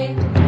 day.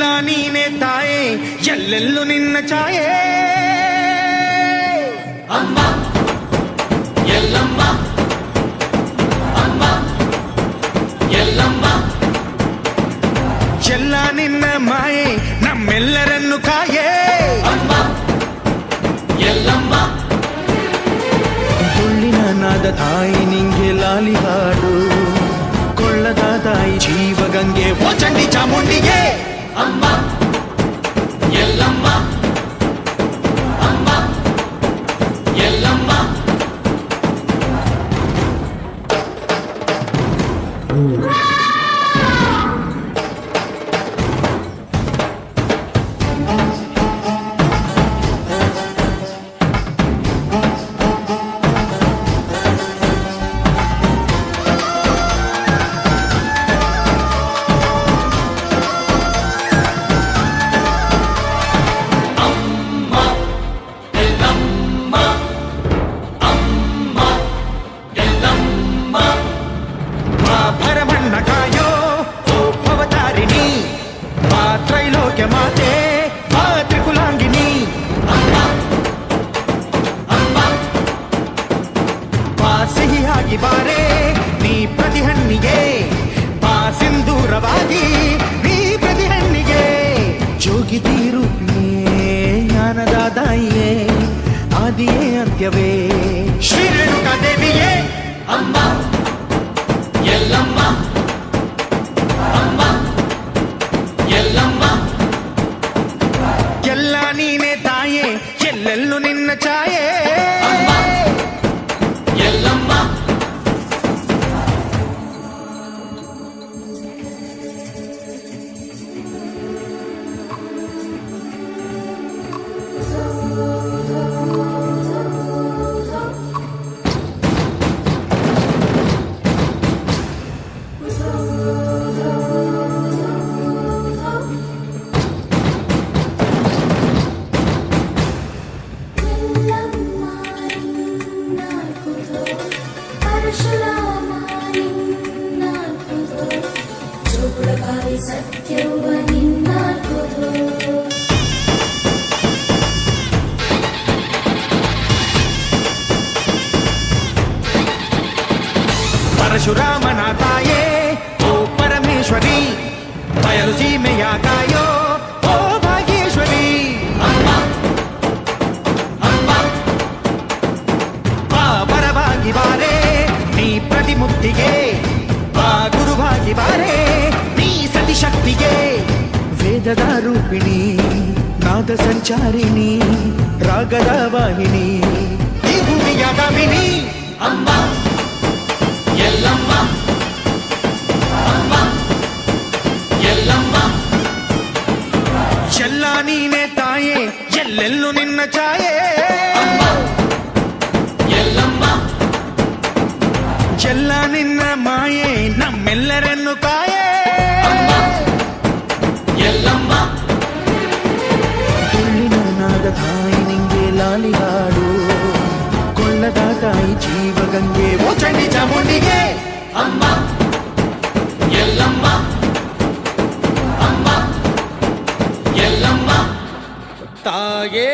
ಎಲ್ಲ ನೀನೆ ತಾಯೇ ಎಲ್ಲೆಲ್ಲೂ ನಿನ್ನ ಛಾಯೆ ಅಮ್ಮ ಎಲ್ಲಮ್ಮ ಅಮ್ಮ ಎಲ್ಲಮ್ಮ ಎಲ್ಲ ನಿನ್ನ ಮಾಯೆ ನಮ್ಮೆಲ್ಲರನ್ನು ಕಾಯೇ ಅಮ್ಮ ಎಲ್ಲಮ್ಮ ತುಳ್ಳಿನ ನಾದ ತಾಯಿ ನಿಂಗೆ ಲಾಲಿ ಹಾಡು ಕೊಳ್ಳದ ತಾಯಿ ಜೀವಗಂಗೆ ಓ ಚಂಡಿ ಚಾಮುಂಡಿಗೆ I'm up. వాహిని రాగద వాహిని. నీనే తాయే ఎల్లెల్లు నిన్న చెల్లా నిన్న మాయే నమ్మెల్లరెన్ను కాయే. ನಿಂಗೆ ಲಾಲಿ ಹಾಡು ಕೊಳ್ಳದ ತಾಯಿ ಜೀವಗಂಗೆ ಓ ಚಂಡಿ ಚಾಮುಂಡಿಗೆ ಅಮ್ಮ ಎಲ್ಲಮ್ಮ ಅಮ್ಮ ಎಲ್ಲಮ್ಮ ತಾಯೇ ತಾಯೇ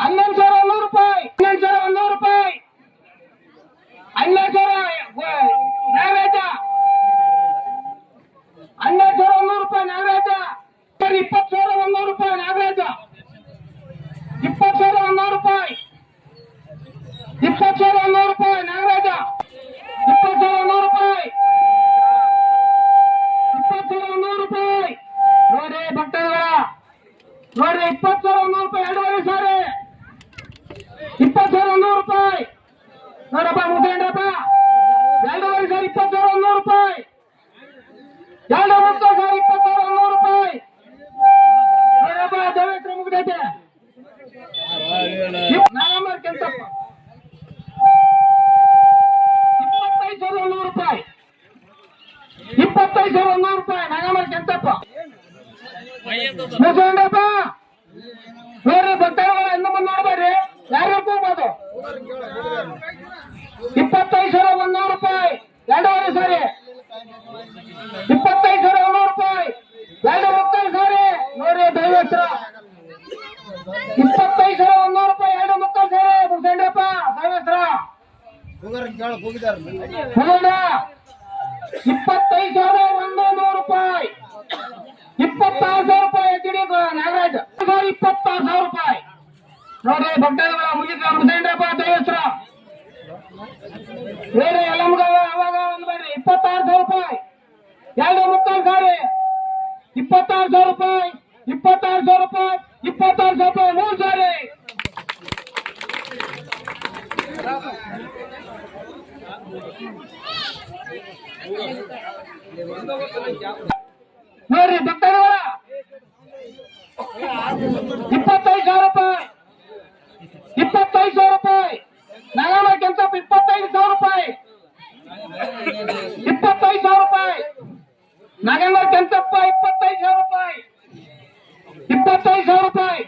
ಹನ್ನೊಂದು ಸಾವಿರ ಒಂದೂರು ರೂಪಾಯಿ ಹನ್ನೊಂದು ಸಾವಿರ ಒಂದೂರು ರೂಪಾಯಿ ಹನ್ನೆರಡು ಇಪ್ಪತ್ತೈದು ಸಾವಿರ ನೂರು ರೂಪಾಯಿ ನಾಗಮಲ್ ಕೆಂತಪ್ಪ. ಮುಸಂಡಪ್ಪ ನೋಡ್ರಿ ಭಕ್ತರುಗಳು ಇನ್ನು ಮುಂದೆ ನೋಡ್ಬೇಡ್ರಿ. ಯಾರು ಹೋಗ್ಬೋದು ಇಪ್ಪತ್ತೈದು ಸಾವಿರ ಒಂದೂರು ರೂಪಾಯಿ ಎರಡೂವರೆ ಸಾರಿ. ಇಪ್ಪತ್ತೈದು ಸಾವಿರ ನೂರು ರೂಪಾಯಿ ಎರಡು ಮಕ್ಕಳು ಸಾರಿ. ನೋಡ್ರಿ ದೈವತ್ರ ಇಪ್ಪತ್ತೈದು ಸಾವಿರ ಒಂದೂರು ರೂಪಾಯಿ ಎರಡು ಮಕ್ಕಳು ಸಾರಿ. ಮುಗಿಸೇಂದ್ರಪ್ಪ ದೈವತ್ರ ಹೋಗೋಣ ಇಪ್ಪತ್ತೈದು ಸಾವಿರ ಒಂದು ನೂರು ರೂಪಾಯಿ. ಇಪ್ಪತ್ತಾರು ಸಾವಿರ ರೂಪಾಯಿ ಎಚ್ ಡಿ ನಾಗರಾಜ್ ಇಪ್ಪತ್ತಾರು ಸಾವಿರ ರೂಪಾಯಿ. ನೋಡ್ರಿ ಬಟ್ಟೆಗಳ ಮುಗಿದ ಮುಗಿಸೇಂದ್ರಪ್ಪ ದೇವಸ್ರ ಬೇರೆ ಎಲ್ಲ ಮುಗವ ಅವಾಗ ಒಂದು ಬರ್ರಿ. ಇಪ್ಪತ್ತಾರು ಸಾವಿರ ರೂಪಾಯಿ. ಎರಡು ಮುಕ್ಕಾಲು ಸಾರಿ. ಇಪ್ಪತ್ತಾರು ಸಾವಿರ ರೂಪಾಯಿ, ಇಪ್ಪತ್ತಾರು ಸಾವಿರ ರೂಪಾಯಿ, ಇಪ್ಪತ್ತಾರು ಸಾವಿರ ರೂಪಾಯಿ, ಮೂರು ಸಾರಿ. ನೋಡ್ರಿ ಭಕ್ತರುಗಳ ಇಪ್ಪತ್ತೈದು ಸಾವಿರ ರೂಪಾಯಿ ಇಪ್ಪತ್ತೈದು ಸಾವಿರ ರೂಪಾಯಿ ನಾಗಮ್ಮ ಕೆಂಚಪ್ಪ ಇಪ್ಪತ್ತೈದು ಸಾವಿರ ರೂಪಾಯಿ ಇಪ್ಪತ್ತೈದು ಸಾವಿರ ರೂಪಾಯಿ ನಾಗಮ್ಮ ಕೆಂಚಪ್ಪ ಇಪ್ಪತ್ತೈದು ಸಾವಿರ ರೂಪಾಯಿ ಇಪ್ಪತ್ತೈದು ಸಾವಿರ ರೂಪಾಯಿ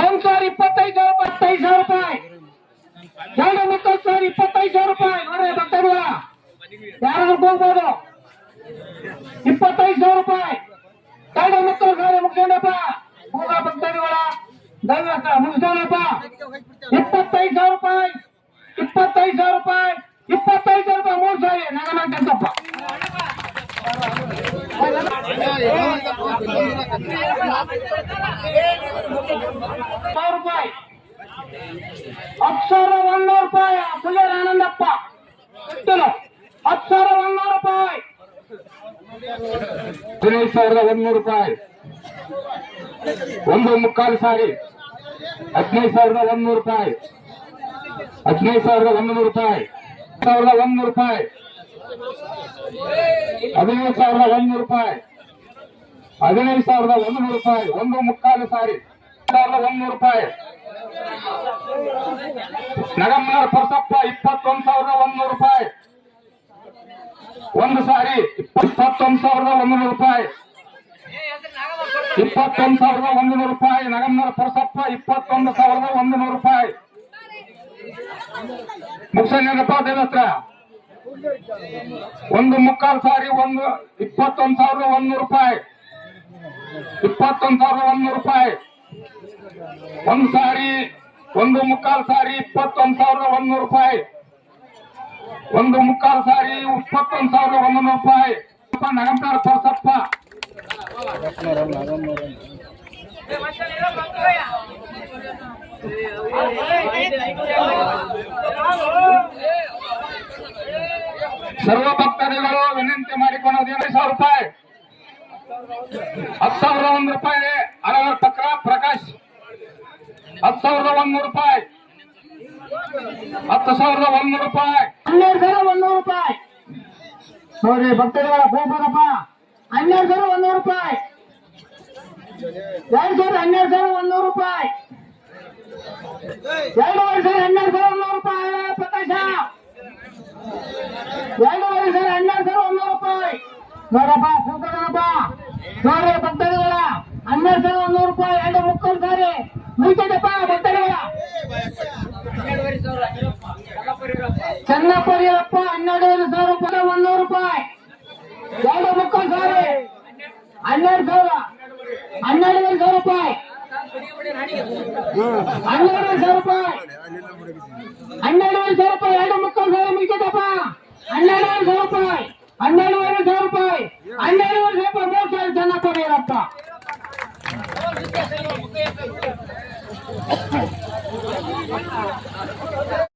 ಒಂದ್ ಸಾವಿರ ಇಪ್ಪತ್ತೈದು ಸಾವಿರ ರೂಪಾಯಿ ಇಪ್ಪತ್ತೈದು ಸಾವಿರ ರೂಪಾಯಿ ಎರಡು ಮಕ್ಕಳು ಸಾವಿರ ಇಪ್ಪತ್ತೈದು ಸಾವಿರ ರೂಪಾಯಿ ನೋಡ್ರಿ ಭಕ್ತರುಗಳ ಯಾರು ಹೋಗ್ಬೋದು ಇಪ್ಪತ್ತೈದು ಸಾವಿರ ರೂಪಾಯಿ ಎರಡು ಮಕ್ಕಳು ಸಾವಿರ ಮುಗಿಸೋಣಪ್ಪ ಹೋಗ ಭಕ್ತರುಗಳ ದೈವಸ್ಥ ಮುಗಿಸೋಣಪ್ಪ ಇಪ್ಪತ್ತೈದು ಸಾವಿರ ರೂಪಾಯಿ ಇಪ್ಪತ್ತೈದು ಸಾವಿರ ರೂಪಾಯಿ ಇಪ್ಪತ್ತೈದು ಸಾವಿರ ರೂಪಾಯಿ ಮೂರು ಸಾರಿ ನಗಮ ಕೆಂತಪ್ಪ ಸಾವಿರ ರೂಪಾಯಿ. ಹತ್ತು ಸಾವಿರ ಒಂದೂರು ರೂಪಾಯಿ. ಪುಲ್ಲೇರ ಆನಂದಪ್ಪ. ಹತ್ತು ಸಾವಿರ ಒಂದೂರು ರೂಪಾಯಿ. ಹದಿನೈದು ಸಾವಿರದ ಒಂದೂರು ರೂಪಾಯಿ. ಒಂದು ಮುಕ್ಕಾಲು ಸಾರಿ. ಹದಿನೈದು ಸಾವಿರದ ಒಂದೂರು ರೂಪಾಯಿ. ಹದಿನೈದು ಸಾವಿರದ ಒಂದೂರು ರೂಪಾಯಿ. ಸಾವಿರದ ಒಂದೂರು ರೂಪಾಯಿ. ಹದಿನೈದು ಸಾವಿರದ ಒಂದೂರು ರೂಪಾಯಿ. ಹದಿನೈದು ಸಾವಿರದ ಒಂದೂರು ರೂಪಾಯಿ, ಒಂದು ಮುಕ್ಕಾಲು ಸಾರಿ ಸಾವಿರದ ಒಂದೂರು ರೂಪಾಯಿ. ನಗಮ್ನರ್ ಪರಸಪ್ಪ ಇಪ್ಪತ್ತೊಂದು ಸಾವಿರದ ಒಂದೂರು ರೂಪಾಯಿ. ಒಂದು ಸಾರಿ, ಇಪ್ಪತ್ತೊಂದು ಸಾವಿರದ ಒಂದೂರು ರೂಪಾಯಿ. ಇಪ್ಪತ್ತೊಂದು ಸಾವಿರದ ಒಂದು ನೂರು ರೂಪಾಯಿ. ನಗಮ್ನರ್ ಪರಸಪ್ಪ ಇಪ್ಪತ್ತೊಂದು ಸಾವಿರದ ಒಂದು ನೂರು ರೂಪಾಯಿ ಮುಗಿಸಪ್ಪ ದೇವಸ್ತ್ರ ಒಂದು ಮುಕ್ಕಾಲು ಸಾರಿ, ಒಂದು, ಇಪ್ಪತ್ತೊಂದು ಸಾವಿರದ ಒಂದೂರು ರೂಪಾಯಿ. ಇಪ್ಪತ್ತೊಂದು ಸಾವಿರದ ಒಂದೂರು ರೂಪಾಯಿ. ಒಂದು ಸಾರಿ, ಒಂದು ಮುಕ್ಕಾಲು ಸಾರಿ ಇಪ್ಪತ್ತೊಂದು ಸಾವಿರದ ಒಂದೂರು ರೂಪಾಯಿ. ಒಂದು ಮುಕ್ಕಾಲು ಸಾರಿ ಇಪ್ಪತ್ತೊಂದು ಸಾವಿರದ ಒಂದೂರು ರೂಪಾಯಿ. ನಗಂತಾರ ಪರಸಪ್ಪ ಸರ್ವ ಭಕ್ತಾದಿಗಳು ವಿನಂತಿ ಮಾಡಿಕೊಳ್ಳೋದು ಎರಡು ಸಾವಿರ ರೂಪಾಯಿ. ಹತ್ತು ಸಾವಿರದ ಒಂದು ರೂಪಾಯಿ ಅರವರ ಪಕ್ರ ಪ್ರಕಾಶ್ ಹತ್ತು ಸಾವಿರದ ಒಂದೂರು ರೂಪಾಯಿ ಹತ್ತು ಸಾವಿರದ ಒಂದೂರು ರೂಪಾಯಿ ಹನ್ನೆರಡು ಸಾವಿರ ಒಂದೂರು ರೂಪಾಯಿ ನೋಡ್ರಿ ಭಕ್ತರುಗಳ ಹೋಗ್ಬೋದಪ್ಪ ಹನ್ನೆರಡು ಸಾವಿರ ಒಂದೂರು ರೂಪಾಯಿ ಎರಡು ಸಾವಿರ ಹನ್ನೆರಡು ಸಾವಿರ ಒಂದೂರು ರೂಪಾಯಿ ಎರಡೂವರೆ ಸಾವಿರ ಹನ್ನೆರಡು ಸಾವಿರ ಒಂದೂರು ರೂಪಾಯಿ ಪ್ರಕಾಶ ಎರಡೂವರೆ ಸಾವಿರ ಹನ್ನೆರಡು ಸಾವಿರ ಒಂದೂರು ರೂಪಾಯಿ ನೋಡಪ್ಪ ಕೂತ್ಕೊಳ್ಳಪ್ಪ ನೋಡ್ರಿ ಭಕ್ತರುಗಳ ಹನ್ನೆರಡು ಸಾವಿರ ಒಂದೂರು ರೂಪಾಯಿ ಎರಡು ಮುಕ್ಕಾಲು ಸಾರಿ ಮುಗಿತೈತಪ್ಪ ಭಕ್ತರುಗಳ ಚನ್ನಪ್ಪರಿಯಪ್ಪ ಹನ್ನೆರಡೂವರೆ ಸಾವಿರ ರೂಪಾಯಿ ಒಂದೂರು ರೂಪಾಯಿ ಎರಡು ಮುಕ್ಕಾಲು ಸಾರಿ ಹನ್ನೆರಡು ಸಾವಿರ ಹನ್ನೆರಡುವರೆ ಸಾವಿರ ರೂಪಾಯಿ ಹನ್ನೆರಡುವರೆ ಸಾವಿರ ರೂಪಾಯಿ ಹನ್ನೆರಡುವರೆ ಸಾವಿರ ರೂಪಾಯಿ ಎರಡು ಮುಕ್ಕಾಲು ಸಾವಿರ ಮುಗಿತೈತಪ್ಪ ಹನ್ನೆರಡುವರೆ ಸಾವಿರ ರೂಪಾಯಿ ಹನ್ನೆರಡುವರೆ ಸಾವಿರ ರೂಪಾಯಿ ಹನ್ನೆರಡುವರೆ ಸಾವಿರ ರೂಪಾಯಿ ಮೂರು ಸಾವಿರ ಚನ್ನಪ್ಪರಿಯಪ್ಪ